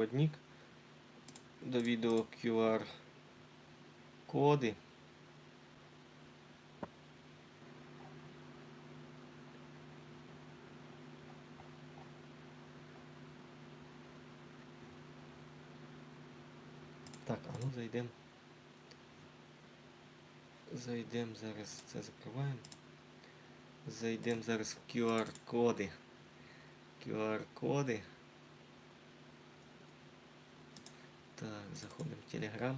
Водник до відео QR коди. Так, а ну зайдемо. Зайдемо зараз, це закриваємо. Зайдемо зараз в QR-коди. QR-коди. Так, заходимо в Telegram.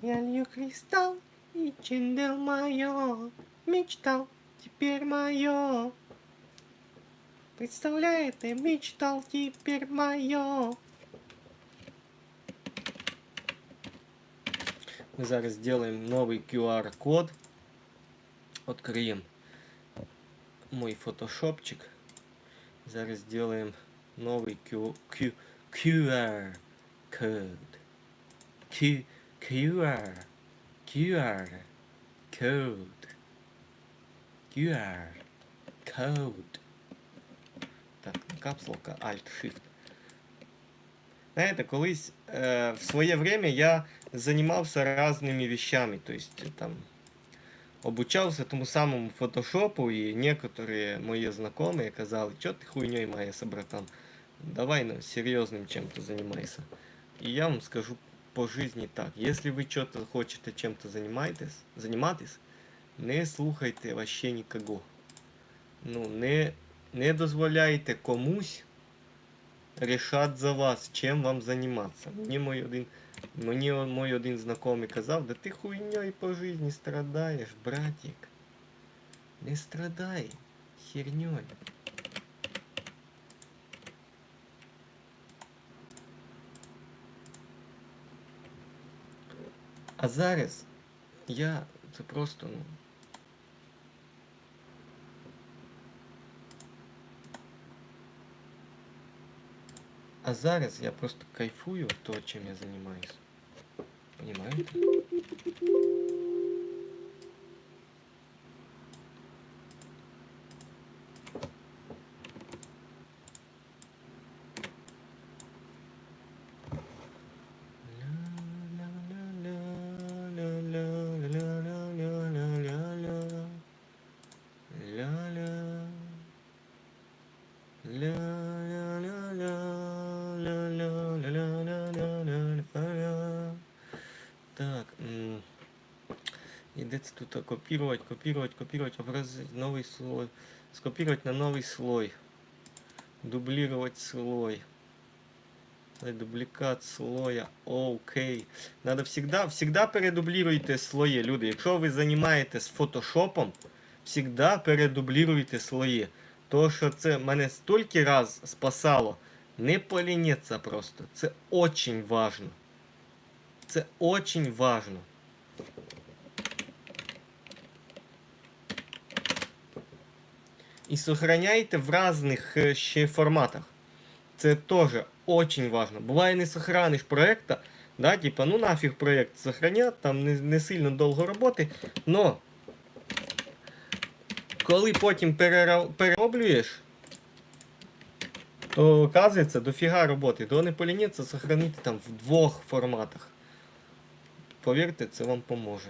Я лью кристалл и чиндел мое, мечтал, теперь мое. Представляете, мечтал теперь мое. Мы зараз сделаем новый QR-код. Откриємо мой фотошопчик. Зараз сделаем новый QR-код. QR. QR-код. QR-код. Так, капсулка Alt-Shift. Знаете, колись е, в свое время я занимался разными вещами, то есть э, там обучался тому самому фотошопу, и некоторые мои знакомые казали, что ты хуйней маешься, братан, давай ну, серьезным чем-то занимайся. И я вам скажу по жизни так, если вы что-то хотите чем-то занимайтесь, заниматься, не слухайте вообще никого. Ну, не, не дозволяйте комусь рішати за вас, чим вам займатися. Мені мой один, мені о- мой один знайомий казав, да ти хуйньою по житті страдаєш, братик. Не страдай херньою. А зараз я це просто, ну. А зараз я просто кайфую того, чим я займаюся. Понимаєте? И где-то тут а, копировать, копировать, копировать, образовать новый слой. Скопировать на новый слой. Дублировать слой. Э, Дубликат слоя. Окей. Надо всегда, всегда передублируйте слої, люди. Якщо ви займаєтесь фотошопом, всегда передублируйте слої. То, що це мене стільки раз спасало. Не полінеться просто. Це очень важно. Це очень важно. І сохраняйте в різних е, ще форматах. Це теж очень важно. Буває не сохраниш проекта, да, типа, ну нафіг проект сохранять, там не, не сильно довго роботи, но коли потім перероблюєш, то оказується дофіга роботи. То не полініться сохранити там в двох форматах. Повірте, це вам поможе.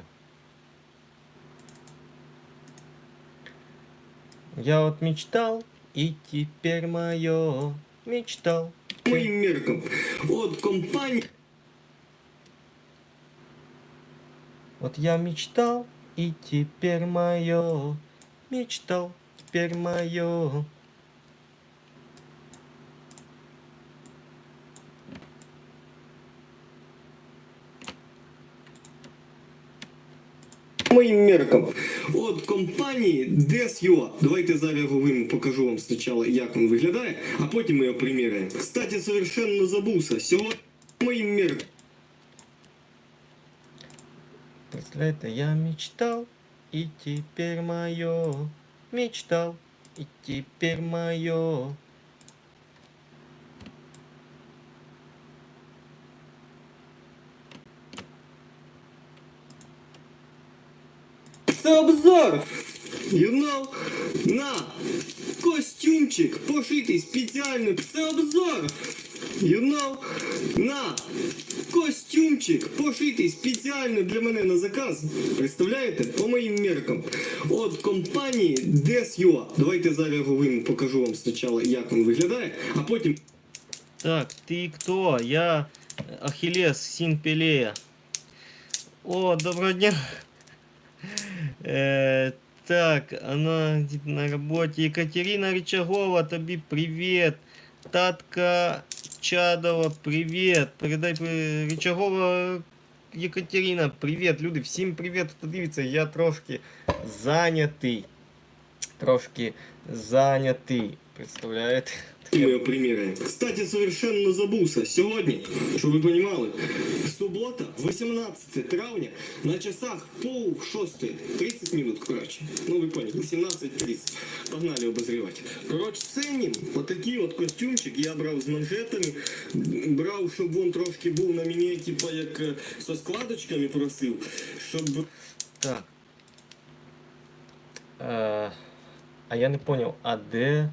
Я вот мечтал, и теперь мое мечтал. моим меркам. Вот компания Вот я мечтал, и теперь мое. Мечтал, теперь мое. моїм меркам. От компанії DSUA. Давайте зараз його вийму, покажу вам спочатку, як він виглядає, а потім ми його приміряємо. Кстати, совершенно забувся. Сьогодні моїм меркам. Представляете, я мечтал, и теперь мое. Мечтал, и теперь мое. Це обзор! You know? На! Костюмчик пошитий спеціально. Це обзор! You know? На! Костюмчик пошитий спеціально для мене на заказ. Представляєте? По моїм меркам. От компанії DSUA. Давайте зараз його вийму, покажу вам спочатку, як він виглядає, а потім. Так, ты кто? Я Ахиллес, син Пелея. О, доброго дня. Э, так, она где-то на работе. Екатерина Рычагова, тобі привет. Татка Чадова, привет. Передай при- Рычагова Екатерина, привет. Люди, всім привіт, хто дивиться. Я трошки зайнятий. Трошки зайнятий. Представляєте? Ми його приміряємо. Кстати, совершенно забувся. Сьогодні, щоб ви розуміли, субота, 18 травня, на часах пол шостої, 30 минут, коротше. Ну, ви поняли, 17.30. Погнали обозрівати. Коротше, ценні, отакий от костюмчик я брав з манжетами, брав, щоб він трошки був на мені, типа, як е, со складочками просив, щоб... Так. Е, а я не понял, а де.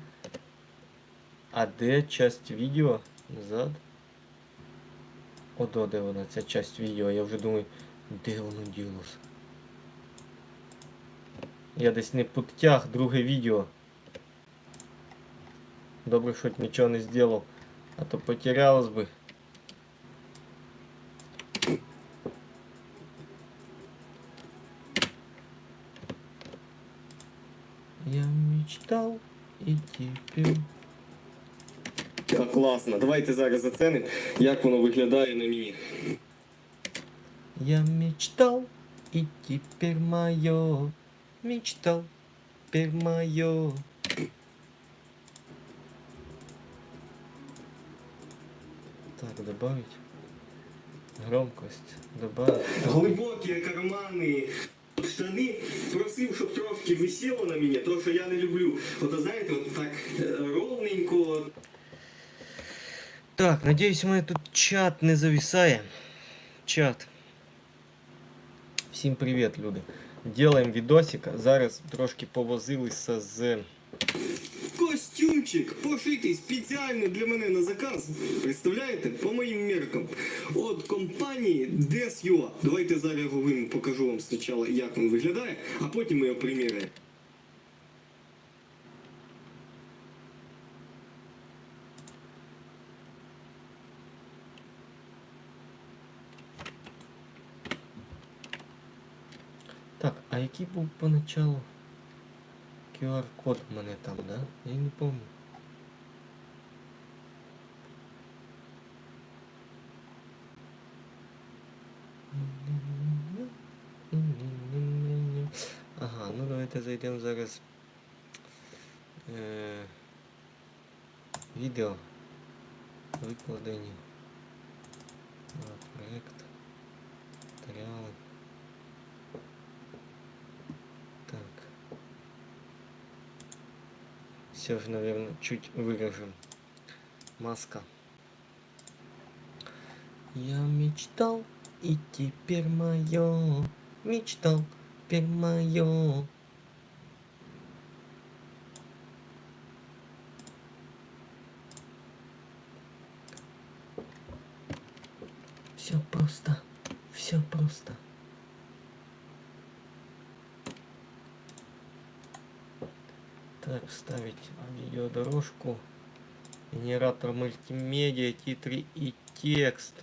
А де часть відео назад? Ото де вона, ця часть відео. Я вже думаю, де воно ділося? Я десь не підтяг друге відео. Добре, що нічого не зробив. А то потерялось би. Я мечтал и теперь... Так, класно. Давайте зараз зацінимо, як воно виглядає на мені. Я мечтал, и теперь мое. Мечтал, теперь мое. Так, добавить громкость. Добавить. глибокі кармани. Штани просив, щоб трошки висіло на мені, тому що я не люблю. Ото знаєте, от так е, ровненько. Так, надеюсь, у мене тут чат не зависає. Чат. Всім привіт, люди. Делаем відосик. Зараз трошки повозилися з. Костюмчик пошитий спеціально для мене на заказ. Представляєте? По моїм меркам. От компанії DSUA. Давайте зараз його вийму, покажу вам спочатку, як він виглядає, а потім ми його приміряємо. А який був поначалу QR-код у мене там, да? Я не помню. Ага, ну давайте зайдемо зараз. Е, відео. Викладені. На. Все же, наверное, чуть выражем. Маска. Я мечтал, и теперь мое. Мечтал, теперь мое. Все просто. Все просто. Так, вставить видеодорожку, генератор мультимедиа, титры и текст.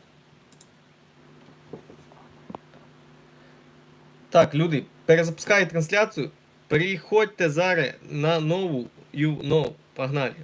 Так, люди, перезапускаю трансляцію. Переходьте зараз на нову, you know, погнали.